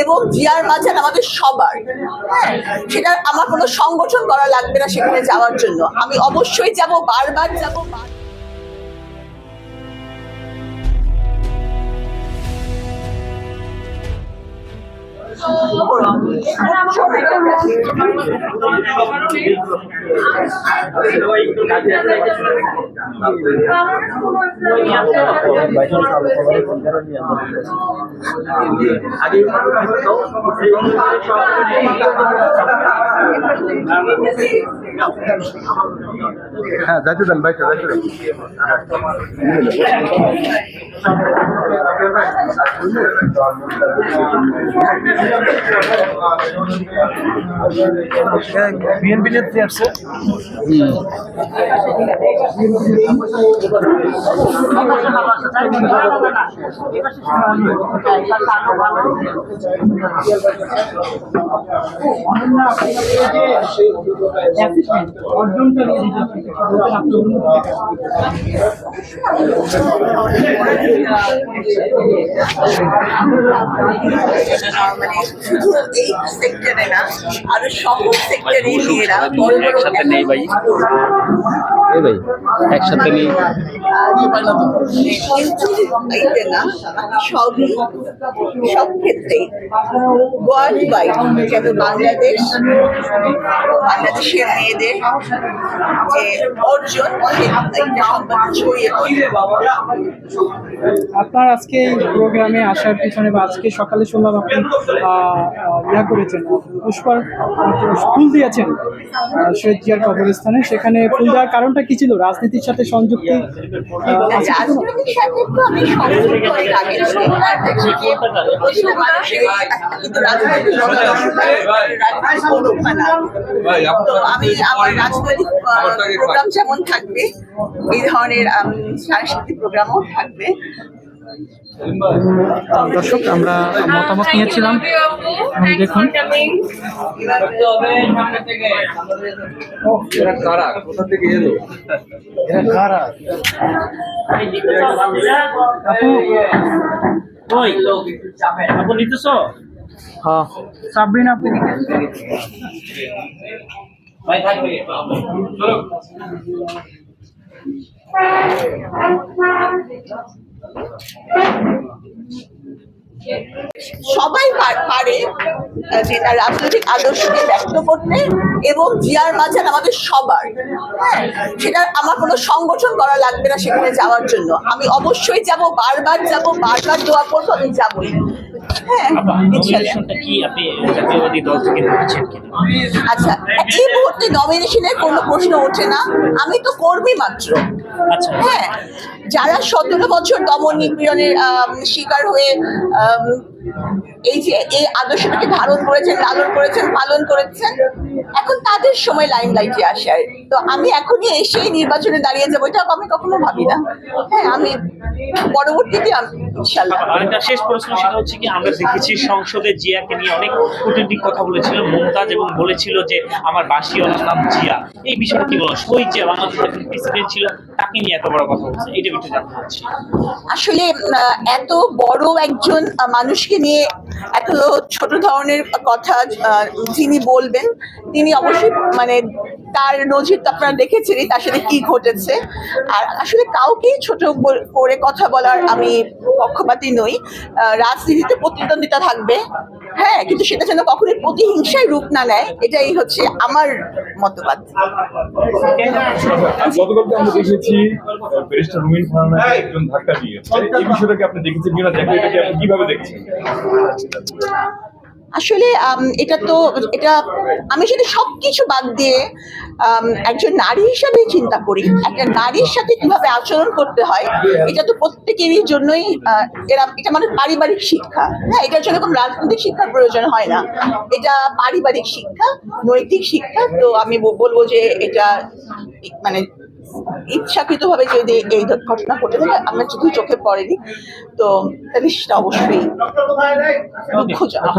এবং জিয়ার মাঝার আমাদের সবার। হ্যাঁ সেটা আমার কোনো সংগঠন করা লাগবে না সেখানে যাওয়ার জন্য। আমি অবশ্যই যাব, বারবার যাব হ্যাঁ যাইতে দেন বাইকটা যাইতে দেন। বিএনপি নেত্রী আসছে মানে শুধু এই সেক্টরে না আরও সকল সেক্টরে মেয়েরা বড় বড় একসাথে নেই ভাই। এ ভাই একসাথে নেই না সবই সব ক্ষেত্রেই। ওয়ার্ল্ড ওয়াইড বাংলাদেশ বাংলাদেশের মেয়েদের যে অর্জন আপনার আজকে এই প্রোগ্রামে আসার পিছনে বা আজকে সকালে শুনলাম আপনি ইয়া করেছেন পুষ্পার ফুল দিয়েছেন শহীদ জিয়ার কবরস্থানে। সেখানে ফুল দেওয়ার কারণটা কি ছিল? রাজনীতির সাথে সংযুক্তি? সাথে তো আমি সংযুক্ত অনেক আগে আমি আমার রাজনৈতিক প্রোগ্রাম যেমন থাকবে এই ধরনের সাংস্কৃতিক প্রোগ্রামও থাকবে। দর্শক আমরা মতামত নিয়েছিলাম। দেখুন। এরা কারা? কোথা থেকে এলো? এরা কারা? আপু নিতেছ? হ্যাঁ। সাবরিন আপু ভাই থাকবে সবাই পার- যে তার রাজনৈতিক আদর্শকে ব্যক্ত করতে এবং জিয়ার মাঝার আমাদের সবার। হ্যাঁ সেটা আমার কোনো সংগঠন করা লাগবে না সেখানে যাওয়ার জন্য। আমি অবশ্যই যাব বারবার যাব বারবার দোয়া করব আমি যাবই। হ্যাঁ আচ্ছা এই মুহূর্তে নমিনেশনের কোনো প্রশ্ন ওঠে না। আমি তো কর্মী মাত্র। হ্যাঁ যারা সতেরো বছর দমন নিপীড়নের শিকার হয়ে এই যে এই আদর্শটাকে ধারণ করেছেন লালন করেছেন পালন করেছেন এখন তাদের সময় লাইন লাইটে আসার তো আমি এখনই এসেই নির্বাচনে দাঁড়িয়ে যাব এটা আমি কখনো ভাবি না। হ্যাঁ আমি পরবর্তীতে ইনশাল্লাহ। আরেকটা শেষ প্রশ্ন সেটা হচ্ছে কি আমরা দেখেছি সংসদে জিয়াকে নিয়ে অনেক কূটনৈতিক কথা বলেছিল মুমতাজ এবং বলেছিল যে আমার বাসি নাম জিয়া। এই বিষয়টা কি বলো? শহীদ যে বাংলাদেশের প্রেসিডেন্ট ছিল তাকে নিয়ে এত বড় কথা বলছে এটা একটু জানতে আসলে এত বড় একজন আহ, মানুষকে নিয়ে এত ছোট ধরনের কথা যিনি বলবেন, তিনি অবশ্যই মানে তার নজির তো আপনারা দেখেছেনই তার সাথে কি ঘটেছে। আর আসলে কাউকেই ছোট করে কথা বলার আমি পক্ষপাতী নই। রাজনীতিতে প্রতিদ্বন্দ্বিতা থাকবে হ্যাঁ কিন্তু সেটা যেন কখনোই প্রতিহিংসায় রূপ না নেয়, এটাই হচ্ছে আমার মতবাদ। গতকালকে আমরা দেখেছি ব্যারিস্টার রুমিন ফারহানা একজন ধাক্কা দিয়েছে। এই বিষয়টাকে আপনি দেখেছেন কিনা, দেখলে এটাকে আপনি কীভাবে দেখছেন? আসলে এটা তো এটা আমি সেটা সব কিছু বাদ দিয়ে একজন নারী হিসাবে চিন্তা করি। একটা নারীর সাথে কীভাবে আচরণ করতে হয় এটা তো প্রত্যেকেরই জন্যই এরা এটা মানে পারিবারিক শিক্ষা। হ্যাঁ এটার জন্য কোনো রাজনৈতিক শিক্ষার প্রয়োজন হয় না। এটা পারিবারিক শিক্ষা নৈতিক শিক্ষা তো আমি বলব যে এটা মানে ইচ্ছাকৃতভাবে যদি এই ঘটনা ঘটে থাকে আমার শুধু চোখে পড়েনি তো তাহলে সেটা অবশ্যই দুঃখজনক।